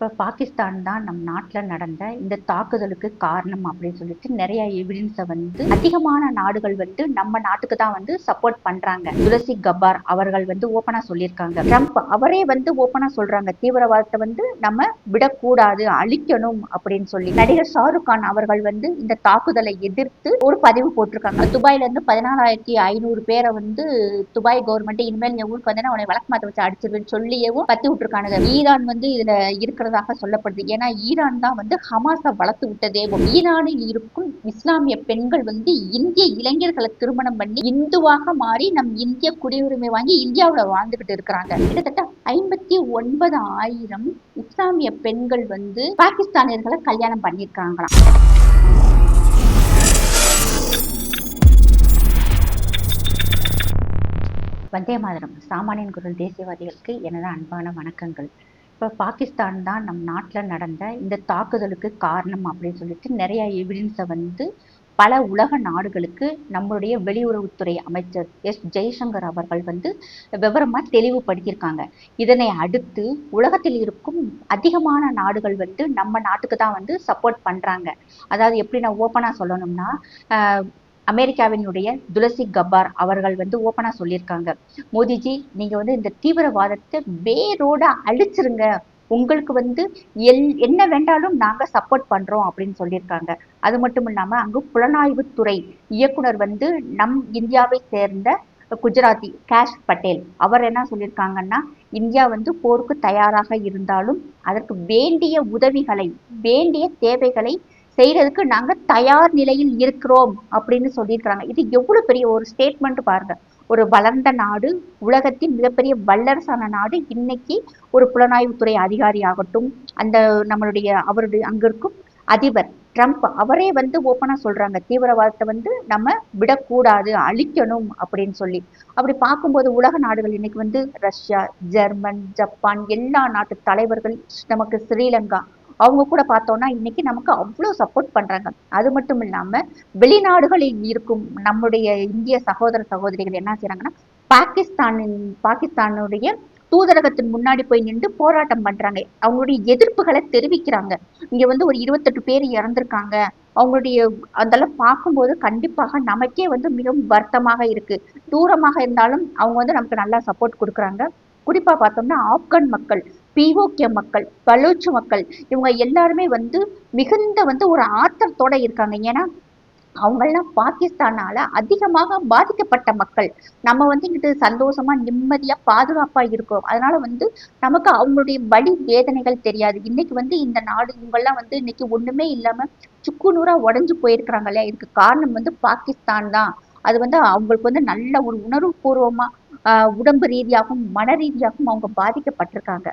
இப்போ பாகிஸ்தான் தான் நம் நாட்டில் நடந்த இந்த தாக்குதலுக்கு காரணம் அப்படின்னு சொல்லிட்டு நிறைய எவிடன்ஸை வந்து அதிகமான நாடுகள் வந்து நம்ம நாட்டுக்கு தான் வந்து சப்போர்ட் பண்றாங்க. துளசி கபார் அவர்கள் வந்து ஓப்பனாக சொல்லியிருக்காங்க. ட்ரம்ப் அவரே வந்து ஓப்பனாக சொல்றாங்க. தீவிரவாதத்தை வந்து நம்ம விடக்கூடாது அழிக்கணும் அப்படின்னு சொல்லி. நடிகர் ஷாருக் கான் அவர்கள் வந்து இந்த தாக்குதலை எதிர்த்து ஒரு பதிவு போட்டிருக்காங்க. துபாயில இருந்து பதினாலாயிரத்தி ஐநூறு பேரை வந்து துபாய் கவர்மெண்ட் இனிமேல் என் ஊருக்கு வந்து உன்னை வழக்கு மாத்த வச்சு அடிச்சிருவேன்னு சொல்லியவும் பத்தி விட்டுருக்கானுங்க. ஈரான் வந்து இதுல இருக்கிற இருக்கிறதாக சொல்லப்படுது. ஏன்னா ஈரான் தான் வந்து ஹமாஸை வளர்த்து விட்டதே. ஈரானில் இருக்கும் இஸ்லாமிய பெண்கள் வந்து இந்திய இளைஞர்களை திருமணம் பண்ணி இந்துவாக மாறி நம் இந்திய குடியுரிமை வாங்கி இந்தியாவில் வாழ்ந்துகிட்டு இருக்கிறாங்க. கிட்டத்தட்ட ஐம்பத்தி ஒன்பது ஆயிரம் இஸ்லாமிய பெண்கள் வந்து பாகிஸ்தானியர்களை கல்யாணம் பண்ணியிருக்காங்களாம் வந்தே மாதிரம். சாமானியன் குரல் தேசியவாதிகளுக்கு எனது அன்பான வணக்கங்கள். இப்போ பாகிஸ்தான் தான் நம் நாட்டில் நடந்த இந்த தாக்குதலுக்கு காரணம் அப்படின்னு சொல்லிட்டு நிறைய எவிடன்ஸை வந்து பல உலக நாடுகளுக்கு நம்மளுடைய வெளியுறவுத்துறை அமைச்சர் எஸ் ஜெய்சங்கர் அவர்கள் வந்து விவரமாக தெளிவுபடுத்தியிருக்காங்க. இதனை அடுத்து உலகத்தில் இருக்கும் அதிகமான நாடுகள் வந்து நம்ம நாட்டுக்கு தான் வந்து சப்போர்ட் பண்ணுறாங்க அதாவது எப்படி நான் ஓப்பனாக சொல்லணும்னா அமெரிக்காவினுடைய துளசி கபார் அவர்கள் வந்து ஓப்பனாக சொல்லியிருக்காங்க. மோதிஜி நீங்கள் வந்து இந்த தீவிரவாதத்தை வேரோட அழிச்சிருங்க. உங்களுக்கு வந்து எல் என்ன வேண்டாலும் நாங்கள் சப்போர்ட் பண்ணுறோம் அப்படின்னு சொல்லியிருக்காங்க. அது மட்டும் இல்லாமல் அங்கு புலனாய்வுத்துறை இயக்குனர் வந்து நம் இந்தியாவை சேர்ந்த குஜராத்தி கேஷ் பட்டேல். அவர் என்ன சொல்லியிருக்காங்கன்னா இந்தியா வந்து போருக்கு தயாராக இருந்தாலும் அதற்கு வேண்டிய உதவிகளை வேண்டிய தேவைகளை செய்யறதுக்கு நாங்க தயார் நிலையில் இருக்கிறோம் அப்படின்னு சொல்லியிருக்கிறாங்க. இது எவ்வளவு பெரிய ஒரு ஸ்டேட்மெண்ட் பாருங்க. ஒரு வளர்ந்த நாடு உலகத்தின் மிகப்பெரிய வல்லரசான நாடு இன்னைக்கு ஒரு புலனாய்வுத்துறை அதிகாரி ஆகட்டும் அந்த நம்மளுடைய அவருடைய அங்க இருக்கும் அதிபர் ட்ரம்ப் அவரே வந்து ஓப்பனா சொல்றாங்க. தீவிரவாதத்தை வந்து நம்ம விடக்கூடாது அழிக்கணும் அப்படின்னு சொல்லி. அப்படி பார்க்கும்போது உலக நாடுகள் இன்னைக்கு வந்து ரஷ்யா ஜெர்மன் ஜப்பான் எல்லா நாட்டு தலைவர்கள் நமக்கு ஸ்ரீலங்கா அவங்க கூட பார்த்தோம்னா இன்னைக்கு நமக்கு அவ்வளோ சப்போர்ட் பண்ணுறாங்க அது மட்டும் இல்லாமல் வெளிநாடுகளில் இருக்கும் நம்முடைய இந்திய சகோதர சகோதரிகள் என்ன செய்கிறாங்கன்னா பாகிஸ்தானின் பாகிஸ்தானுடைய தூதரகத்தின் முன்னாடி போய் நின்று போராட்டம் பண்றாங்க. அவங்களுடைய எதிர்ப்புகளை தெரிவிக்கிறாங்க. இங்க வந்து ஒரு இருபத்தெட்டு பேர் இறந்திருக்காங்க. அவங்களுடைய அதெல்லாம் பார்க்கும்போது கண்டிப்பாக நமக்கே வந்து மிகவும் வருத்தமாக இருக்கு. தூரமாக இருந்தாலும் அவங்க வந்து நமக்கு நல்லா சப்போர்ட் கொடுக்குறாங்க. குறிப்பா பார்த்தோம்னா ஆப்கான் மக்கள். பிஓகே மக்கள் பலூச் மக்கள் இவங்க எல்லாருமே வந்து மிகுந்த வந்து ஒரு ஆத்திரத்தோட இருக்காங்க. ஏன்னா அவங்கெல்லாம் பாகிஸ்தானால அதிகமாக பாதிக்கப்பட்ட மக்கள். நம்ம வந்து இங்கிட்டு சந்தோஷமா நிம்மதியா பாதுகாப்பா இருக்கோம் அதனால வந்து நமக்கு அவங்களுடைய வழி வேதனைகள் தெரியாது. இன்னைக்கு வந்து இந்த நாடு இவங்கெல்லாம் வந்து இன்னைக்கு ஒண்ணுமே இல்லாம சுக்கு நூறா உடஞ்சு போயிருக்கிறாங்களே இதுக்கு காரணம் வந்து பாகிஸ்தான் தான். அது வந்து அவங்களுக்கு வந்து நல்ல ஒரு உணர்வு பூர்வமா உடம்பு ரீதியாகவும் மன ரீதியாகவும் அவங்க பாதிக்கப்பட்டிருக்காங்க.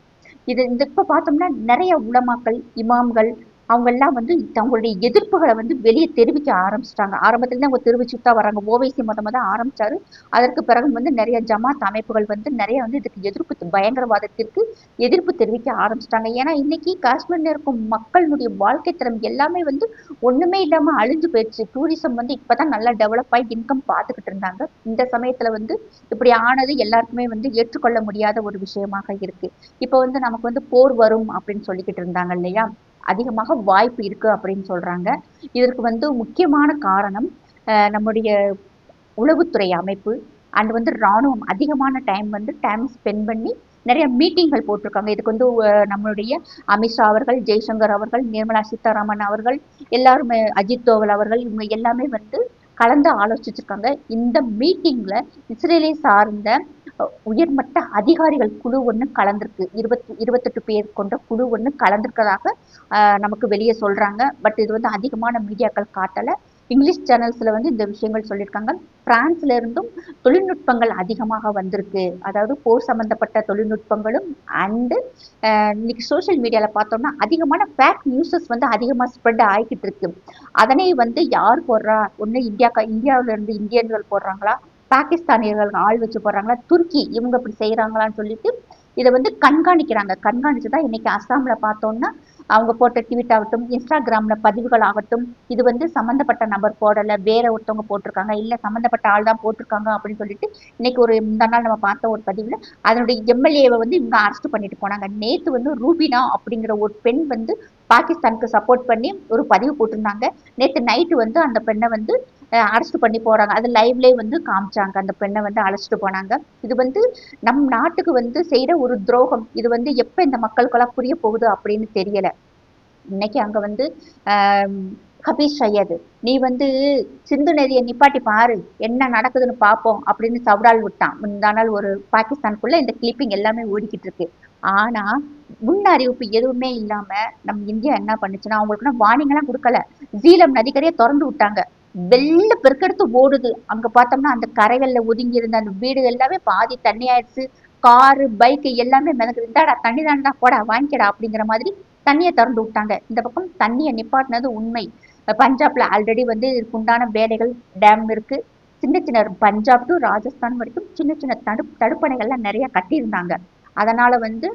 இது இந்த இப்போ பார்த்தோம்னா நிறைய உலமாக்கள் இமாம்கள் அவங்க எல்லாம் வந்து தங்களுடைய எதிர்ப்புகளை வந்து வெளியே தெரிவிக்க ஆரம்பிச்சிட்டாங்க. ஆரம்பத்துல தான் அவங்க தெரிவிச்சுட்டு தான் வராங்க ஓவைசி மொதல் ஆரம்பிச்சாரு. அதற்கு பிறகு வந்து நிறைய ஜமாத் அமைப்புகள் வந்து நிறைய வந்து இதுக்கு எதிர்ப்பு பயங்கரவாதத்திற்கு எதிர்ப்பு தெரிவிக்க ஆரம்பிச்சிட்டாங்க. ஏன்னா இன்னைக்கு காஷ்மீர்ல இருக்கும் மக்களுடைய வாழ்க்கை தரம் எல்லாமே வந்து ஒண்ணுமே இல்லாம அழிஞ்சு போயிடுச்சு. டூரிசம் வந்து இப்பதான் நல்லா டெவலப் ஆகி இன்கம் பார்த்துக்கிட்டு இருந்தாங்க. இந்த சமயத்துல வந்து இப்படி ஆனது எல்லாருக்குமே வந்து ஏற்றுக்கொள்ள முடியாத ஒரு விஷயமாக இருக்கு. இப்ப வந்து நமக்கு வந்து போர் வரும் அப்படின்னு சொல்லிக்கிட்டு இருந்தாங்க இல்லையா? அதிகமாக வாய்ப்பு இருக்குது அப்படின்னு சொல்கிறாங்க இதற்கு வந்து முக்கியமான காரணம் நம்முடைய உளவுத்துறை அமைப்பு அண்ட் வந்து இராணுவம். அதிகமான டைம் வந்து டைம் ஸ்பெண்ட் பண்ணி நிறைய மீட்டிங்கள் போட்டிருக்காங்க. இதுக்கு வந்து நம்மளுடைய அமித்ஷா அவர்கள் ஜெய்சங்கர் அவர்கள் நிர்மலா சீதாராமன் அவர்கள் எல்லாருமே அஜித் தோவல் அவர்கள் இவங்க எல்லாமே வந்து கலந்து ஆலோசிச்சிருக்காங்க. இந்த மீட்டிங்கில் இஸ்ரேலை சார்ந்த உயர்மட்ட அதிகாரிகள் குழு ஒன்று கலந்திருக்கு. இருபத்தி இருபத்தெட்டு பேர் கொண்ட குழு ஒன்று கலந்திருக்கிறதாக நமக்கு வெளியே சொல்றாங்க. பட் இது வந்து அதிகமான மீடியாக்கள் காட்டலை. இங்கிலீஷ் சேனல்ஸில் வந்து இந்த விஷயங்கள் சொல்லியிருக்காங்க. பிரான்ஸ்ல இருந்தும் தொழில்நுட்பங்கள் அதிகமாக வந்திருக்கு. அதாவது போர் சம்பந்தப்பட்ட தொழில்நுட்பங்களும் அண்டு இன்னைக்கு சோஷியல் மீடியாவில் பார்த்தோம்னா அதிகமான ஃபேக் நியூஸஸ் வந்து அதிகமாக ஸ்ப்ரெட் ஆகிக்கிட்டு இருக்கு. அதனை வந்து யார் போடுறா? ஒன்று இந்தியா இந்தியாவிலேருந்து இருந்து இந்தியன்கள் போடுறாங்களா? பாகிஸ்தானியர்கள் ஆள் வச்சு போடுறாங்களா? துருக்கி இவங்க இப்படி செய்கிறாங்களான்னு சொல்லிட்டு இதை வந்து கண்காணிக்கிறாங்க. கண்காணிச்சுதான் இன்னைக்கு அஸ்ஸாமில் பார்த்தோம்னா அவங்க போட்ட ட்வீட் ஆகட்டும் இன்ஸ்டாகிராமில் பதிவுகள் ஆகட்டும் இது வந்து சம்மந்தப்பட்ட நபர் போடலை வேற ஒருத்தவங்க போட்டிருக்காங்க இல்லை சம்மந்தப்பட்ட ஆள் தான் போட்டிருக்காங்க அப்படின்னு சொல்லிட்டு இன்னைக்கு ஒரு இந்த நாள் நம்ம பார்த்த ஒரு பதிவில் அதனுடைய எம்எல்ஏவை வந்து இவங்க அரெஸ்ட் பண்ணிட்டு போனாங்க. நேற்று வந்து ரூபினா அப்படிங்கிற ஒரு பெண் வந்து பாகிஸ்தானுக்கு சப்போர்ட் பண்ணி ஒரு பதிவு போட்டிருந்தாங்க. நேற்று நைட்டு வந்து அந்த பெண்ணை வந்து அரெஸ்ட் பண்ணி போறாங்க. அது லைவ்லேயே வந்து காமிச்சாங்க. அந்த பெண்ணை வந்து அழைச்சிட்டு போனாங்க. இது வந்து நம் நாட்டுக்கு வந்து செய்யற ஒரு துரோகம். இது வந்து எப்ப இந்த மக்களுக்கெல்லாம் புரிய போகுது அப்படின்னு தெரியல. இன்னைக்கு அங்க வந்து ஆஹ் ஹபீஸ் சையது நீ வந்து சிந்து நதியை நிப்பாட்டி பாரு. என்ன நடக்குதுன்னு பார்ப்போம் அப்படின்னு சவுடால் விட்டான். முந்தா நாள் ஒரு பாகிஸ்தானுக்குள்ள இந்த கிளிப்பிங் எல்லாமே ஓடிக்கிட்டு இருக்கு. ஆனா முன் அறிவிப்பு எதுவுமே இல்லாம நம்ம இந்தியா என்ன பண்ணுச்சுன்னா அவங்களுக்குன்னா வார்னிங் எல்லாம் கொடுக்கல. ஜீலம் நதிக்கரையை திறந்து விட்டாங்க. வெள்ள பெருக்கெடுத்து ஓடுது. அங்க பார்த்தோம்னா அந்த கரைகள்ல ஒதுங்கி இருந்த அந்த வீடு எல்லாமே பாதி தண்ணி ஆயிடுச்சு காரு பைக்கு எல்லாமே மிதக்குது. இந்தாடா தண்ணி தாண்டா போடா வாங்கிக்கடா அப்படிங்கிற மாதிரி தண்ணியை திறந்து விட்டாங்க. இந்த பக்கம் தண்ணியை நிப்பாட்டினது உண்மை. பஞ்சாப்ல ஆல்ரெடி வந்து இதுக்கு உண்டான வேலைகள் டேம் இருக்கு. சின்ன சின்ன பஞ்சாப் டு ராஜஸ்தான் வரைக்கும் சின்ன சின்ன தடு தடுப்பணைகள்லாம் நிறைய கட்டியிருந்தாங்க. அதனால வந்து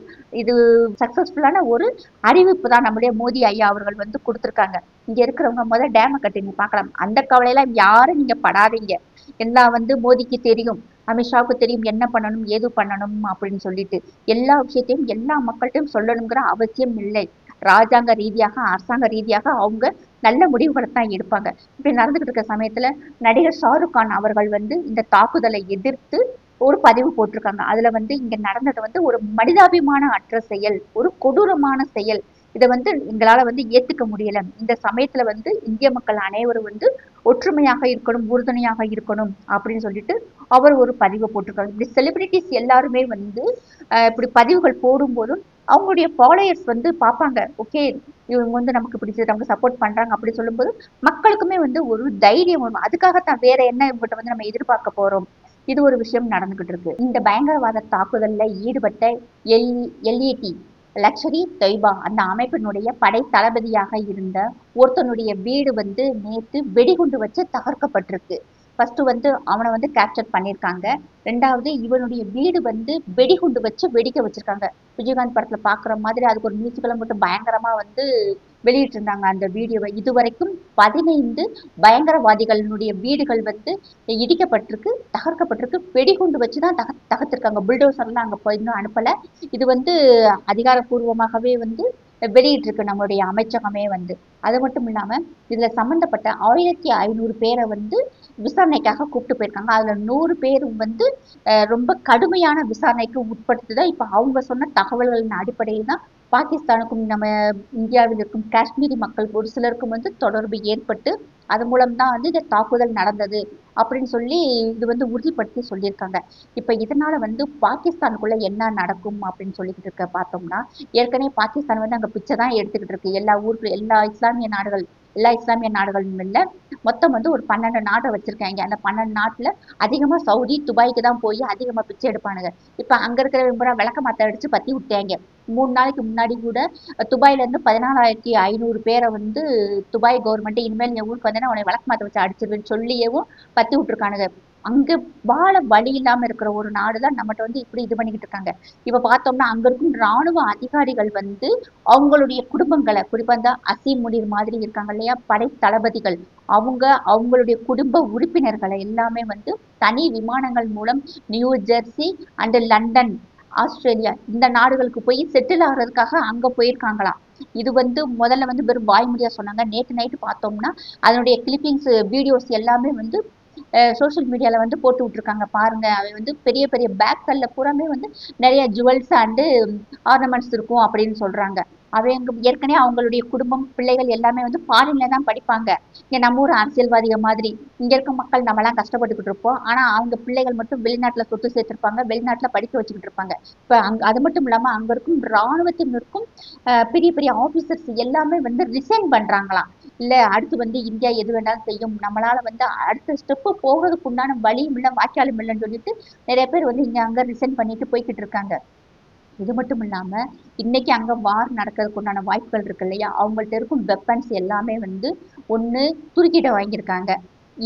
இது சக்சஸ்ஃபுல்லான ஒரு அறிவிப்பு தான் நம்முடைய மோடி ஐயா அவர்கள் வந்து கொடுத்துருக்காங்க. இங்க இருக்கிறவங்க முதல் டேமை கட்டி பார்க்கலாம். அந்த கவலையெல்லாம் யாரும் நீங்க படாதீங்க. எல்லாம் வந்து மோடிக்கு தெரியும். அமித்ஷாவுக்கு தெரியும் என்ன பண்ணணும் ஏது பண்ணணும் அப்படின்னு சொல்லிட்டு. எல்லா விஷயத்தையும் எல்லா மக்கள்கிட்டையும் சொல்லணுங்கிற அவசியம் இல்லை. ராஜாங்க ரீதியாக அரசாங்க ரீதியாக அவங்க நல்ல முடிவுகளை தான் எடுப்பாங்க. இப்படி நடந்துகிட்டு இருக்க சமயத்துல நடிகர் ஷாருக் கான் அவர்கள் வந்து இந்த தாக்குதலை எதிர்த்து ஒரு பதிவு போட்டிருக்காங்க. அதுல வந்து இங்க நடந்தது வந்து ஒரு மனிதாபிமான அற்ற செயல் ஒரு கொடூரமான செயல். இதை வந்து எங்களால வந்து ஏத்துக்க முடியல. இந்த சமயத்துல வந்து இந்திய மக்கள் அனைவரும் வந்து ஒற்றுமையாக இருக்கணும் உறுதுணையாக இருக்கணும் அப்படின்னு சொல்லிட்டு அவர் ஒரு பதிவை போட்டிருக்காங்க இப்படி செலிபிரிட்டிஸ் எல்லாருமே வந்து இப்படி பதிவுகள் போடும்போதும் அவங்களுடைய ஃபாலோயர்ஸ் வந்து பார்ப்பாங்க. ஓகே இவங்க வந்து நமக்கு பிடிச்சது நமக்கு சப்போர்ட் பண்றாங்க அப்படி சொல்லும்போது மக்களுக்குமே வந்து ஒரு தைரியம் வரும். அதுக்காகத்தான் வேற என்ன இவங்ககிட்ட வந்து நம்ம எதிர்பார்க்க போறோம்? இது ஒரு விஷயம் நடந்துகிட்டு இருக்கு. இந்த பயங்கரவாத தாக்குதல்ல ஈடுபட்ட எல் எல்இடி லக்ஷரி தொய்பா அந்த அமைப்பினுடைய படை தளபதியாக இருந்த ஒருத்தனுடைய வீடு வந்து நேத்து வெடிகுண்டு வச்சு தகர்க்கப்பட்டிருக்கு. ஃபர்ஸ்ட் வந்து அவனை வந்து கேப்சர் பண்ணியிருக்காங்க. ரெண்டாவது இவனுடைய வீடு வந்து வெடிகுண்டு வச்சு வெடிக்க வச்சிருக்காங்க. விஜயகாந்த் படத்துல பாக்குற மாதிரி அதுக்கு ஒரு மியூசிக்கெல்லாம் போட்டு பயங்கரமா வந்து வெளியிட்டிருந்தாங்க அந்த வீடியோவை. இதுவரைக்கும் பதினைந்து பயங்கரவாதிகளினுடைய வீடுகள் வந்து இடிக்கப்பட்டிருக்கு தகர்க்கப்பட்டிருக்கு. வெடிகுண்டு வச்சுதான் தக தகர்த்திருக்காங்க. புல்டோசர்லாம் அங்கே போய் இன்னும் அனுப்பலை. இது வந்து அதிகாரப்பூர்வமாகவே வந்து வெளியிட்டிருக்கு நம்மளுடைய அமைச்சகமே வந்து. அது மட்டும் இல்லாமல் இதில் சம்மந்தப்பட்ட ஆயிரத்தி ஐநூறு பேரை வந்து விசாரணைக்காக கூப்பிட்டு போயிருக்காங்க. அதில் நூறு பேரும் வந்து ரொம்ப கடுமையான விசாரணைக்கு உட்படுத்துதான் இப்போ அவங்க சொன்ன தகவல்களின் அடிப்படையில் தான் பாகிஸ்தானுக்கும் நம்ம இந்தியாவில் இருக்கும் காஷ்மீரி மக்கள் ஒரு சிலருக்கும் வந்து தொடர்பு ஏற்பட்டு அது மூலம் தான் வந்து இந்த தாக்குதல் நடந்தது அப்படின்னு சொல்லி இது வந்து உறுதிப்படுத்தி சொல்லியிருக்காங்க. இப்ப இதனால வந்து பாகிஸ்தானுக்குள்ள என்ன நடக்கும் அப்படின்னு சொல்லிக்கிட்டு இருக்க பார்த்தோம்னா ஏற்கனவே பாகிஸ்தான் வந்து அங்க பிச்சை தான் எடுத்துக்கிட்டு இருக்கு. எல்லா ஊருக்கு எல்லா இஸ்லாமிய நாடுகள் எல்லா இஸ்லாமிய நாடுகளும் இல்லை. மொத்தம் வந்து ஒரு பன்னெண்டு நாட்டை வச்சிருக்காங்க. அந்த பன்னெண்டு நாட்டில் அதிகமாக சவுதி துபாய்க்கு தான் போய் அதிகமாக பிச்சை எடுப்பானுங்க. இப்போ அங்க இருக்கிற பூரா விளக்க மாத்த அடிச்சு பத்தி விட்டாங்க. மூணு நாளைக்கு முன்னாடி கூட துபாயில இருந்து பதினாலாயிரத்தி ஐநூறு பேரை வந்து துபாய் கவர்மெண்ட் இனிமேல் என் ஊருக்கு வந்தேன்னா உன்னை விளக்க மாத்த வச்சு அடிச்சிருவேன்னு சொல்லியவும் பத்தி விட்டுருக்கானுங்க. அங்க வாழ வழி இல்லாம இருக்கிற ஒரு நாடுதான் நம்மகிட்ட வந்து இப்படி இது பண்ணிக்கிட்டு இருக்காங்க. இப்ப பார்த்தோம்னா அங்க இருக்கும் ராணுவ அதிகாரிகள் வந்து அவங்களுடைய குடும்பங்களை குறிப்பா இந்த அசீம் முனீர் மாதிரி இருக்காங்க இல்லையா படை தளபதிகள் அவங்க அவங்களுடைய குடும்ப உறுப்பினர்களை எல்லாமே வந்து தனி விமானங்கள் மூலம் New Jersey and London Australia இந்த நாடுகளுக்கு போய் செட்டில் ஆகிறதுக்காக அங்க போயிருக்காங்களாம். இது வந்து முதல்ல வந்து வெறும் வாய்மொழியா சொன்னாங்க. நேற்று நைட்டு பார்த்தோம்னா அதனுடைய கிளிப்பிங்ஸ் வீடியோஸ் எல்லாமே வந்து சோஷியல் மீடியால வந்து போட்டு விட்டுருக்காங்க. பாருங்க அவன் வந்து பெரிய பெரிய பேக்கல்ல பூராமே வந்து நிறைய ஜுவல்ஸ் அண்டு ஆர்னமெண்ட்ஸ் இருக்கும் அப்படின்னு சொல்றாங்க. அவங்க ஏற்கனவே அவங்களுடைய குடும்பம் பிள்ளைகள் எல்லாமே வந்து ஃபாரின்ல தான் படிப்பாங்க. இங்க நம்ம ஊர் அரசியல்வாதிகள் மாதிரி இங்க இருக்க மக்கள் நம்மலாம் கஷ்டப்பட்டுக்கிட்டு இருப்போம். ஆனா அவங்க பிள்ளைகள் மட்டும் வெளிநாட்டுல சொத்து சேர்த்திருப்பாங்க வெளிநாட்டுல படிக்க வச்சுக்கிட்டு இருப்பாங்க. இப்ப அங்க அது மட்டும் இல்லாம அங்க இருக்கும் இராணுவத்தினருக்கும் பெரிய பெரிய ஆபீசர்ஸ் எல்லாமே வந்து ரிசைன் பண்றாங்களாம். இல்லை அடுத்து வந்து இந்தியா எது வேணாலும் செய்யும். நம்மளால் வந்து அடுத்த ஸ்டெப்பு போகிறதுக்கு உண்டான வழியும் இல்லை வாய்க்காலும் இல்லைன்னு சொல்லிட்டு நிறைய பேர் வந்து இங்கே அங்கே ரிசைன் பண்ணிட்டு போய்கிட்டு இருக்காங்க. இது மட்டும் இல்லாமல் இன்னைக்கு அங்கே வார் நடக்கிறதுக்கு உண்டான வாய்ப்புகள் இருக்கு இல்லையா? அவங்கள்ட்ட இருக்கும் வெப்பன்ஸ் எல்லாமே வந்து ஒன்று துருக்கிட்ட வாங்கியிருக்காங்க.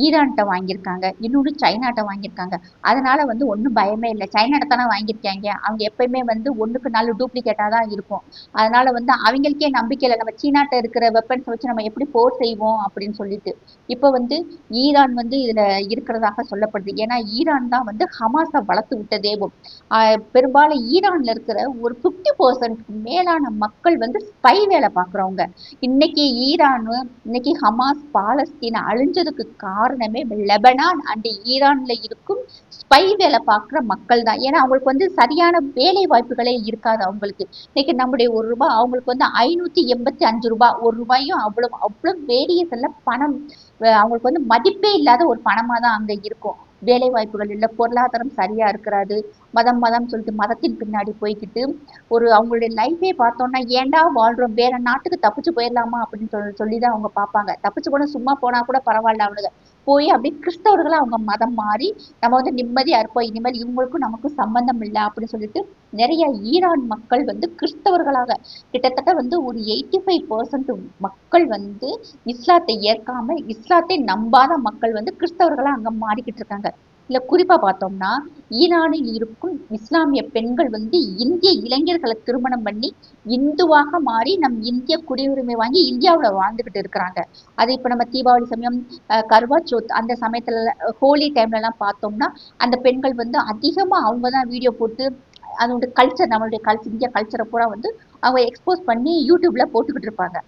ஈரான்கிட்ட வாங்கியிருக்காங்க இன்னொன்று சைனாட்ட வாங்கியிருக்காங்க. அதனால வந்து ஒன்றும் பயமே இல்லை. சைனாட்ட தானே வாங்கியிருக்காங்க. அவங்க எப்பயுமே வந்து ஒன்றுக்கு நாலு டூப்ளிகேட்டாக தான் இருக்கும். அதனால வந்து அவங்களுக்கே நம்பிக்கை இல்லை. நம்ம சீனாட்ட இருக்கிற வெப்பன்ஸ் வச்சு நம்ம எப்படி போர் செய்வோம் அப்படின்னு சொல்லிட்டு. இப்போ வந்து ஈரான் வந்து இதில் இருக்கிறதாக சொல்லப்படுது. ஏன்னா ஈரான் தான் வந்து ஹமாஸை வளர்த்து விட்டதேவும் பெரும்பாலும் ஈரானில் இருக்கிற ஒரு ஃபிஃப்டி பர்சன்ட் மேலான மக்கள் வந்து ஸ்பை வேலை பார்க்குறவங்க. இன்னைக்கு ஈரான் இன்னைக்கு ஹமாஸ் பாலஸ்தீன் அழிஞ்சதுக்கு காரணமே காரணமே லெபனான். அண்ட் ஈரான்ல இருக்கும் ஸ்பை வேலை பார்க்குற மக்கள் தான். ஏன்னா அவங்களுக்கு வந்து சரியான வேலை வாய்ப்புகளே இருக்காது அவங்களுக்கு. இன்னைக்கு நம்முடைய ஒரு ரூபாய் அவங்களுக்கு வந்து ஐநூத்தி எண்பத்தி அஞ்சு ரூபாய் ஒரு ரூபாயும் அவ்வளவு அவ்வளவு வேரியஸ்ல பணம் அவங்களுக்கு வந்து மதிப்பே இல்லாத ஒரு பணமா தான் அங்க இருக்கும். வேலை வாய்ப்புகள் இல்லை பொருளாதாரம் சரியா இருக்கிறாது மதம் மதம் சொல்லிட்டு மதத்தின் பின்னாடி போய்கிட்டு ஒரு அவங்களுடைய லைஃபே பார்த்தோம்னா ஏன்டா வாழ்றோம்? வேற நாட்டுக்கு தப்பிச்சு போயிடலாமா? அப்படின்னு சொல்லி சொல்லி தான் அவங்க பார்ப்பாங்க. தப்பிச்சு போனா சும்மா போனா கூட பரவாயில்ல அவனுங்க. போய் அப்படியே கிறிஸ்தவர்களா அவங்க மதம் மாறி நம்ம வந்து நிம்மதியா இருப்போம். இனிமேல் இவங்களுக்கும் நமக்கும் சம்பந்தம் இல்லை அப்படின்னு சொல்லிட்டு நிறைய ஈரான் மக்கள் வந்து கிறிஸ்தவர்களாக கிட்டத்தட்ட வந்து ஒரு எயிட்டி ஃபைவ் பர்சன்ட் மக்கள் வந்து இஸ்லாத்தை ஏற்காம இஸ்லாத்தை நம்பாத மக்கள் வந்து கிறிஸ்தவர்களா அங்க மாறிக்கிட்டு இருக்காங்க. இல்ல குறிப்பா பார்த்தோம்னா ஈரானில் இருக்கும் இஸ்லாமிய பெண்கள் வந்து இந்திய இளைஞர்களை திருமணம் பண்ணி இந்துவாக மாறி நம் இந்திய குடியுரிமை வாங்கி இந்தியாவுல வாழ்ந்துகிட்டு இருக்கிறாங்க. அது இப்ப நம்ம தீபாவளி சமயம் அஹ், கர்வா சோத் அந்த சமயத்துல ஹோலி டைம்ல எல்லாம் பார்த்தோம்னா அந்த பெண்கள் வந்து அதிகமா அவங்க தான் வீடியோ போட்டு அதோட கல்ச்சர் நம்மளுடைய கல்ச்சர் இந்திய கல்ச்சரை பூரா வந்து அவங்க எக்ஸ்போஸ் பண்ணி யூடியூப்ல போட்டுக்கிட்டு இருப்பாங்க.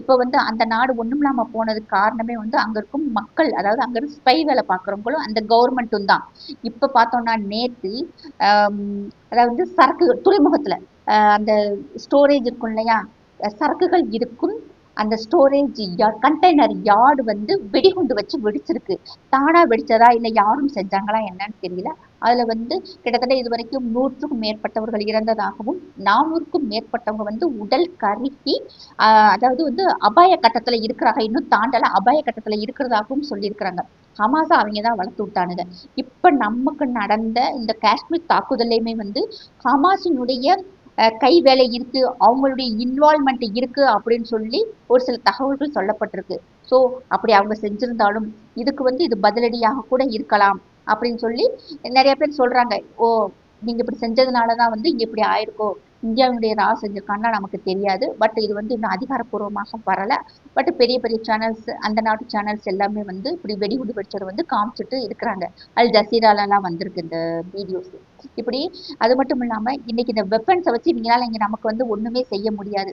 இப்போ வந்து அந்த நாடு ஒன்றும் இல்லாமல் போனதுக்கு காரணமே வந்து அங்கே இருக்கும் மக்கள் அதாவது அங்கே இருந்து ஸ்பை வேலை பார்க்குறவங்களும் அந்த கவர்மெண்ட்டும் தான். இப்போ பார்த்தோம்னா நேற்று அதாவது சரக்கு துறைமுகத்தில் அந்த ஸ்டோரேஜ் இருக்கும் இல்லையா? சரக்குகள் இருக்கும் அந்த ஸ்டோரேஜ் கண்டெய்னர் யார்டு வந்து வெடிகுண்டு வச்சு வெடிச்சிருக்கு. தானா வெடிச்சதா இல்லை யாரும் செஞ்சாங்களா என்னன்னு தெரியல. அதுல வந்து கிட்டத்தட்ட இது வரைக்கும் நூற்றுக்கும் மேற்பட்டவர்கள் இறந்ததாகவும் நானூறுக்கும் மேற்பட்டவங்க வந்து உடல் கருகி அதாவது வந்து அபாய கட்டத்துல இருக்கிறாங்க. இன்னும் தாண்டல அபாய கட்டத்துல இருக்கிறதாகவும் சொல்லியிருக்கிறாங்க. ஹமாஸா அவங்க தான் வளர்த்து விட்டானுங்க. இப்ப நமக்கு நடந்த இந்த காஷ்மீர் தாக்குதலையுமே வந்து ஹமாஸினுடைய கை வேலை இருக்கு அவங்களுடைய இன்வால்மெண்ட் இருக்கு அப்படின்னு சொல்லி ஒரு சில தகவல்கள் சொல்லப்பட்டிருக்கு. ஸோ அப்படி அவங்க செஞ்சிருந்தாலும் இதுக்கு வந்து இது பதிலடியாக கூட இருக்கலாம் அப்படின்னு சொல்லி நிறைய பேர் சொல்றாங்க. ஓ நீங்க இப்படி செஞ்சதுனால தான் வந்து இங்க இப்படி ஆயிருக்கோ இந்தியாவினுடைய ரா செஞ்சிருக்கான்னா நமக்கு தெரியாது. பட் இது வந்து இன்னும் அதிகாரப்பூர்வமாக வரல. பட் பெரிய பெரிய சேனல்ஸ் அந்த நாட்டு சேனல்ஸ் எல்லாமே வந்து இப்படி வெடிகுண்டு வெடிச்சதை வந்து காமிச்சிட்டு இருக்கிறாங்க. அல் ஜசீராலலாம் வந்திருக்கு இந்த வீடியோஸ் இப்படி அது மட்டும் இல்லாம இன்னைக்கு இந்த வெப்பன்ஸை வச்சு நீங்களால் இங்க நமக்கு வந்து ஒண்ணுமே செய்ய முடியாது.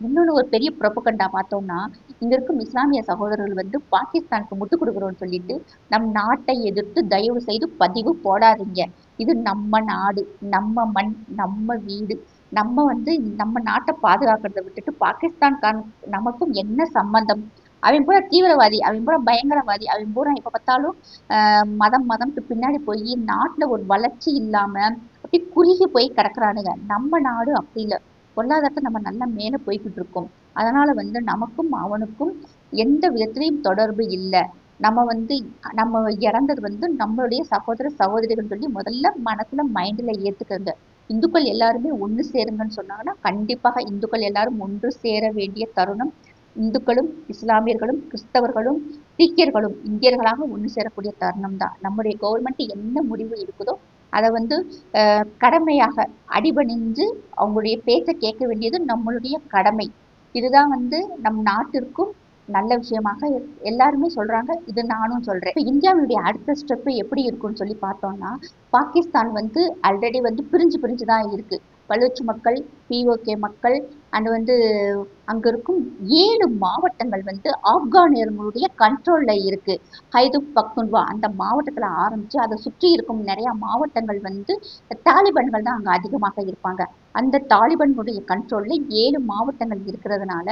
இன்னொன்று ஒரு பெரிய ப்ரொபகண்டா பார்த்தோம்னா இங்க இருக்கும் இஸ்லாமிய சகோதரர்கள் வந்து பாகிஸ்தானுக்கு முட்டு கொடுக்குறோம்னு சொல்லிட்டு நம் நாட்டை எதிர்த்து தயவு செய்து பதிவு போடாதீங்க. இது நம்ம நாடு நம்ம மண் நம்ம வீடு. நம்ம வந்து நம்ம நாட்டை பாதுகாக்கிறத விட்டுட்டு பாகிஸ்தான் நமக்கும் என்ன சம்பந்தம்? அவன் பூரா தீவிரவாதி அவன் பூரா பயங்கரவாதி அவன் பூரா எப்ப பார்த்தாலும் ஆஹ் மதம் மதம்க்கு பின்னாடி போய் நாட்டுல ஒரு வளர்ச்சி இல்லாம அப்படி குறுகி போய் கிடக்குறானுங்க. நம்ம நாடு அப்படி இல்லை. பொருளாதாரத்தை நம்ம நல்லா மேல போய்கிட்டு இருக்கோம். அதனால வந்து நமக்கும் அவனுக்கும் எந்த விதத்திலையும் தொடர்பு இல்லை. நம்ம வந்து நம்ம இறந்தது வந்து நம்மளுடைய சகோதர சகோதரிகள் சொல்லி முதல்ல மனசுல மைண்ட்ல ஏத்துக்கங்க. இந்துக்கள் எல்லாருமே ஒண்ணு சேருங்கன்னு சொன்னாங்கன்னா கண்டிப்பாக இந்துக்கள் எல்லாரும் ஒன்று சேர வேண்டிய தருணம். இந்துக்களும் இஸ்லாமியர்களும் கிறிஸ்தவர்களும் சீக்கியர்களும் இந்தியர்களாக ஒன்று சேரக்கூடிய தருணம் தான். நம்முடைய கவர்மெண்ட் என்ன முடிவு இருக்குதோ அதை வந்து கடமையாக அடிபணிஞ்சு அவங்களுடைய பேச்சை கேட்க வேண்டியது நம்மளுடைய கடமை. இதுதான் வந்து நம் நாட்டிற்கும் நல்ல விஷயமாக எல்லாருமே சொல்றாங்க. இது நானும் சொல்றேன். இப்போ இந்தியாவுடைய அடுத்த ஸ்டெப் எப்படி இருக்கும்னு சொல்லி பார்த்தோம்னா பாகிஸ்தான் வந்து ஆல்ரெடி வந்து பிரிஞ்சு பிரிஞ்சு தான் இருக்கு. பலூச் மக்கள் பிஓகே மக்கள் அண்ட் வந்து அங்கே இருக்கும் ஏழு மாவட்டங்கள் வந்து ஆப்கானியர்களுடைய கண்ட்ரோலில் இருக்குது ஹைது பக்துன்வா அந்த மாவட்டத்தில் ஆரம்பித்து அதை சுற்றி இருக்கும் நிறையா மாவட்டங்கள் வந்து தாலிபன்கள் தான் அங்கே அதிகமாக இருப்பாங்க. அந்த தாலிபன்களுடைய கண்ட்ரோலில் ஏழு மாவட்டங்கள் இருக்கிறதுனால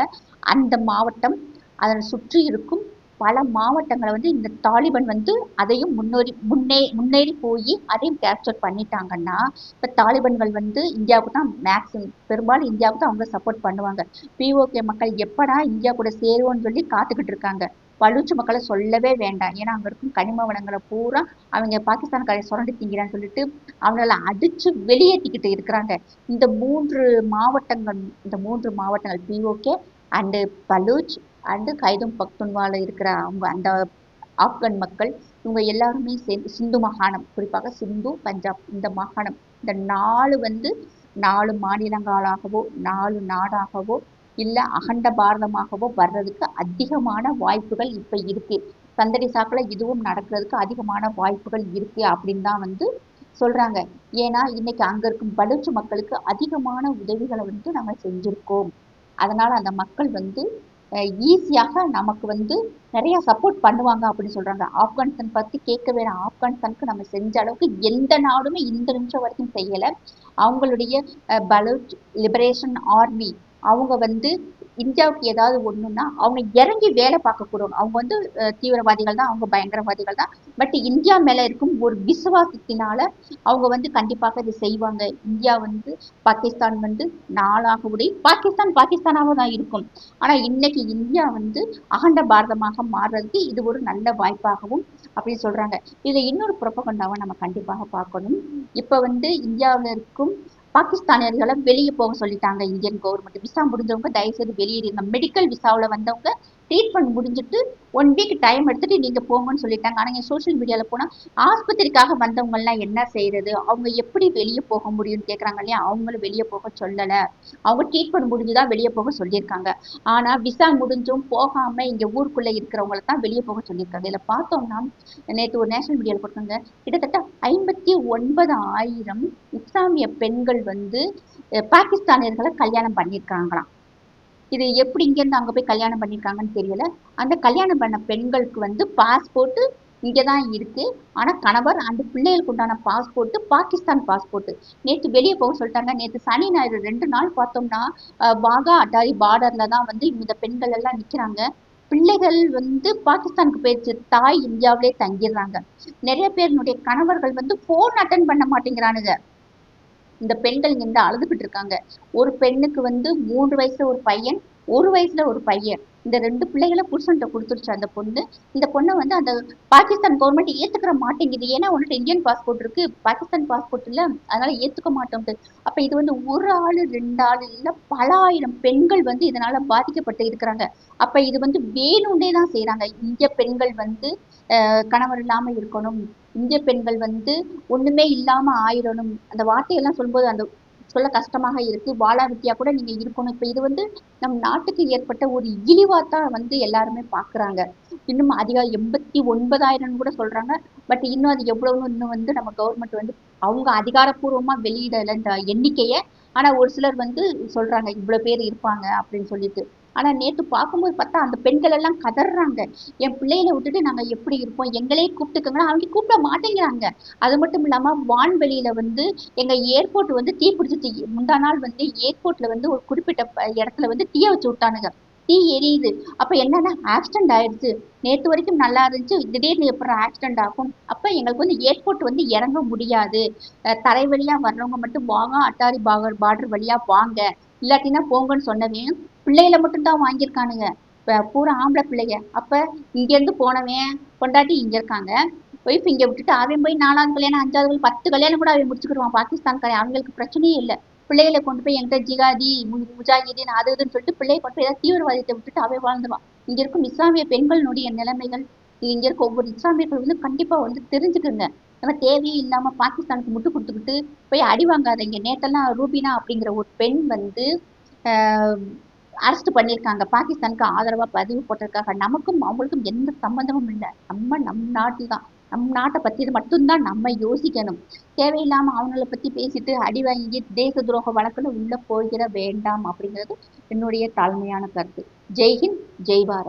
அந்த மாவட்டம் அதனை சுற்றி இருக்கும் பல மாவட்டங்களை வந்து இந்த தாலிபன் வந்து அதையும் முன்னேறி முன்னே முன்னேறி போய் அதையும் கேப்சர் பண்ணிட்டாங்கன்னா இப்போ தாலிபன்கள் வந்து இந்தியாவுக்கு தான் மேக்ஸிமம் பெரும்பாலும் இந்தியாவுக்கு தான் அவங்க சப்போர்ட் பண்ணுவாங்க. பிஓகே மக்கள் எப்படா இந்தியா கூட சேருவோம்னு சொல்லி காத்துக்கிட்டு இருக்காங்க. பலூச்சு மக்களை சொல்லவே வேண்டாம். ஏன்னா அங்கே இருக்கும் கனிம வளங்களை பூரா அவங்க பாகிஸ்தான்காரை சுரண்டி திங்கிறான்னு சொல்லிட்டு அவங்கள அடித்து வெளியேற்றிக்கிட்டு இருக்கிறாங்க. இந்த மூன்று மாவட்டங்கள் இந்த மூன்று மாவட்டங்கள் பிஓகே அண்டு பலூச் அண்டு கைதும் பக்துன்வால இருக்கிற அவங்க அந்த ஆப்கன் மக்கள் இவங்க எல்லாருமே சேர்ந்து சிந்து மாகாணம் குறிப்பாக சிந்து பஞ்சாப் இந்த மாகாணம் இந்த நாலு வந்து நாலு மாநிலங்களாகவோ நாலு நாடாகவோ இல்லை அகண்ட பாரதமாகவோ வர்றதுக்கு அதிகமான வாய்ப்புகள் இப்போ இருக்கு. சந்தடி சாக்கில் இதுவும் நடக்கிறதுக்கு அதிகமான வாய்ப்புகள் இருக்கு அப்படின்னு தான் வந்து சொல்றாங்க. ஏன்னா இன்னைக்கு அங்க இருக்கும் பலுச்சு மக்களுக்கு அதிகமான உதவிகளை வந்து நம்ம செஞ்சுருக்கோம். அதனால அந்த மக்கள் வந்து ஈஸியாக நமக்கு வந்து நிறைய சப்போர்ட் பண்ணுவாங்க அப்படின்னு சொல்றாங்க. ஆப்கானிஸ்தான் பத்தி கேட்க வேணாம். ஆப்கானிஸ்தானுக்கு நம்ம செஞ்ச அளவுக்கு எந்த நாடுமே இந்த நிமிஷம் வரைக்கும் செய்யல. அவங்களுடைய பலூச் லிபரேஷன் ஆர்மி அவங்க வந்து இந்தியாவுக்கு ஏதாவது ஒண்ணுன்னா அவங்க இறங்கி வேலை பார்க்கக்கூடும். அவங்க வந்து தீவிரவாதிகள் தான் அவங்க பயங்கரவாதிகள் தான். பட் இந்தியா மேல இருக்கும் ஒரு விசுவாசத்தினால அவங்க வந்து கண்டிப்பாக இதை செய்வாங்க. இந்தியா வந்து பாகிஸ்தான் வந்து நாளாக உடைய பாகிஸ்தான் பாகிஸ்தானாக தான் இருக்கும். ஆனா இன்னைக்கு இந்தியா வந்து அகண்ட பாரதமாக மாறுறதுக்கு இது ஒரு நல்ல வாய்ப்பாகவும் அப்படின்னு சொல்றாங்க. இதுல இன்னொரு புறப்பகண்டாவை நம்ம கண்டிப்பாக பார்க்கணும். இப்ப வந்து இந்தியாவில் இருக்கும் பாகிஸ்தானியர்களை வெளியே போக சொல்லிட்டாங்க இந்தியன் கவர்மெண்ட் விசா முடிஞ்சவங்க தயவு செய்து வெளியேறிங்க மெடிக்கல் விசாவில் வந்தவங்க ட்ரீட்மெண்ட் முடிஞ்சிட்டு ஒன் வீக் டைம் எடுத்துட்டு நீங்க போங்கன்னு சொல்லிட்டாங்க. ஆனா சோசியல் மீடியால போனா ஆஸ்பத்திரிக்காக வந்தவங்க எல்லாம் என்ன செய்யறது அவங்க எப்படி வெளியே போக முடியும்னு கேக்குறாங்க இல்லையா? அவங்களும் வெளியே போக சொல்லல. அவங்க ட்ரீட்மெண்ட் முடிஞ்சுதான் வெளியே போக சொல்லியிருக்காங்க. ஆனா விசா முடிஞ்சும் போகாம இங்க ஊருக்குள்ள இருக்கிறவங்கள தான் வெளியே போக சொல்லியிருக்காங்க. இதுல பார்த்தோம்னா நேற்று ஒரு நேஷனல் மீடியாவில் கொடுத்தாங்க கிட்டத்தட்ட ஐம்பத்தி ஒன்பது ஆயிரம் இஸ்லாமிய பெண்கள் வந்து பாகிஸ்தானியர்களை கல்யாணம் பண்ணியிருக்காங்களாம். இது எப்படி இங்கேருந்து அங்கே போய் கல்யாணம் பண்ணியிருக்காங்கன்னு தெரியல. அந்த கல்யாணம் பண்ண பெண்களுக்கு வந்து பாஸ்போர்ட்டு இங்கே தான் இருக்கு. ஆனால் கணவர் அந்த பிள்ளைகளுக்கு உண்டான பாஸ்போர்ட்டு பாகிஸ்தான் பாஸ்போர்ட்டு நேற்று வெளியே போக சொல்லிட்டாங்க. நேற்று சனி ஞாயிறு ரெண்டு நாள் பார்த்தோம்னா வாகா அட்டாரி பார்டர்ல தான் வந்து இந்த பெண்கள் எல்லாம் நிற்கிறாங்க பிள்ளைகள் வந்து பாகிஸ்தானுக்கு போயிடுச்சு. தாய் இந்தியாவிலே தங்கிடுறாங்க. நிறைய பேருனுடைய கணவர்கள் வந்து ஃபோன் அட்டன் பண்ண மாட்டேங்கிறானுங்க. இந்த பெண்கள் இங்க அழுதுபிட்டு இருக்காங்க ஒரு பெண்ணுக்கு வந்து மூன்று வயசுல ஒரு பையன் ஒரு வயசுல ஒரு பையன். இந்த ரெண்டு பிள்ளைகளை புருஷன்கிட்ட கொடுத்துருச்சு அந்த பொண்ணு. இந்த பொண்ணை வந்து அந்த பாகிஸ்தான் கவர்மெண்ட் ஏத்துக்கிற மாட்டேங்குது. ஏன்னா உன்கிட்ட இந்தியன் பாஸ்போர்ட் இருக்கு. பாகிஸ்தான் பாஸ்போர்ட் இல்ல. அதனால ஏத்துக்க மாட்டோம் அப்ப இது வந்து ஒரு ஆளு ரெண்டு ஆளு இல்ல பல ஆயிரம் பெண்கள் வந்து இதனால பாதிக்கப்பட்டு இருக்கிறாங்க. அப்ப இது வந்து வேணும்னே தான் செய்யறாங்க இந்திய பெண்கள் வந்து கணவர் இல்லாம இருக்கணும். இந்திய பெண்கள் வந்து ஒண்ணுமே இல்லாம ஆயிரணும் அந்த வார்த்தையெல்லாம் சொல்லும்போது அந்த சொல்ல கஷ்டமாக இருக்கு. வாழா வித்தியா கூட நீங்க இருக்கணும். இப்ப இது வந்து நம் நாட்டுக்கு ஏற்பட்ட ஒரு இழிவாத்தான் வந்து எல்லாருமே பாக்குறாங்க. இன்னும் அதிக எண்பத்தி ஒன்பதாயிரம் கூட சொல்றாங்க. பட் இன்னும் அது எவ்வளவு இன்னும் வந்து நம்ம கவர்மெண்ட் வந்து அவங்க அதிகாரப்பூர்வமா வெளியிடல இந்த எண்ணிக்கைய ஆனா ஒரு சிலர் வந்து சொல்றாங்க. இவ்வளவு பேர் இருப்பாங்க அப்படின்னு சொல்லிட்டு. ஆனா நேற்று பார்க்கும்போது பார்த்தா அந்த பெண்கள் எல்லாம் கதறாங்க என் பிள்ளைகளை விட்டுட்டு நாங்க எப்படி இருப்போம்? எங்களே கூப்பிட்டுக்கோங்கன்னா அவங்க கூப்பிட மாட்டேங்கிறாங்க. அது மட்டும் இல்லாம வான்வெளியில வந்து எங்க ஏர்போர்ட் வந்து தீ பிடிச்சிச்சு. முந்தா நாள் வந்து ஏர்போர்ட்ல வந்து ஒரு குறிப்பிட்ட இடத்துல வந்து தீயை வச்சு விட்டானுங்க. தீ எரியுது. அப்ப என்னன்னா ஆக்சிடென்ட் ஆயிடுச்சு. நேற்று வரைக்கும் நல்லா இருந்துச்சு. திடீர்னு எப்படி ஆக்சிடென்ட் ஆகும்? அப்ப எங்களுக்கு வந்து ஏர்போர்ட் வந்து இறங்க முடியாது. தரை வழியாக வர்றவங்க மட்டும் வாங்க. அட்டாரி பாகர் பார்டர் வழியா வாங்க. இல்லாட்டினா போங்கன்னு சொன்னவன் பிள்ளைகளை மட்டும்தான் வாங்கியிருக்கானுங்க. பூரா ஆம்பளை பிள்ளைங்க. அப்போ இங்கேருந்து போனவன் கொண்டாட்டி இங்கே இருக்காங்க. ஒய்ஃப் இங்கே விட்டுட்டு அவன் போய் நாலாவது கல்யாணம் அஞ்சாவது பத்து கல்யாணம் கூட அவன் முடிச்சுக்கிடுவான். பாகிஸ்தான் கல்யாணம் அவங்களுக்கு பிரச்சனையே இல்லை. பிள்ளைகளை கொண்டு போய் என்கிட்ட ஜிகாதி முஜாஹிதீன் அது இதுன்னு சொல்லிட்டு பிள்ளையை கொண்டு போய் ஏதாவது தீவிரவாதத்தை விட்டுட்டு அவன் வாழ்ந்துவான் இங்கே இருக்கும் இஸ்லாமிய பெண்களுடைய நிலைமைகள் இங்கே இருக்க ஒவ்வொரு இஸ்லாமியர்கள் வந்து கண்டிப்பாக வந்து தெரிஞ்சுக்குங்க. நம்ம தேவையே இல்லாம பாகிஸ்தானுக்கு முட்டு கொடுத்துக்கிட்டு போய் அடி வாங்காதீங்க. நேத்தெல்லாம் ரூபினா அப்படிங்கிற ஒரு பெண் வந்து அரெஸ்ட் பண்ணியிருக்காங்க. பாகிஸ்தானுக்கு ஆதரவா பதிவு போட்டிருக்காங்க. நமக்கும் அவங்களுக்கும் எந்த சம்பந்தமும் இல்லை. நம்ம நம் நாட்டில் தான் நம் நாட்டை பத்தி இது மட்டும்தான் நம்ம யோசிக்கணும். தேவையில்லாம அவங்கள பத்தி பேசிட்டு அடி வாங்கி தேச துரோக வழக்குல உள்ள போகிற வேண்டாம் அப்படிங்கிறது என்னுடைய தாழ்மையான கருத்து. ஜெய்ஹிந்த் ஜெய் பாரத்.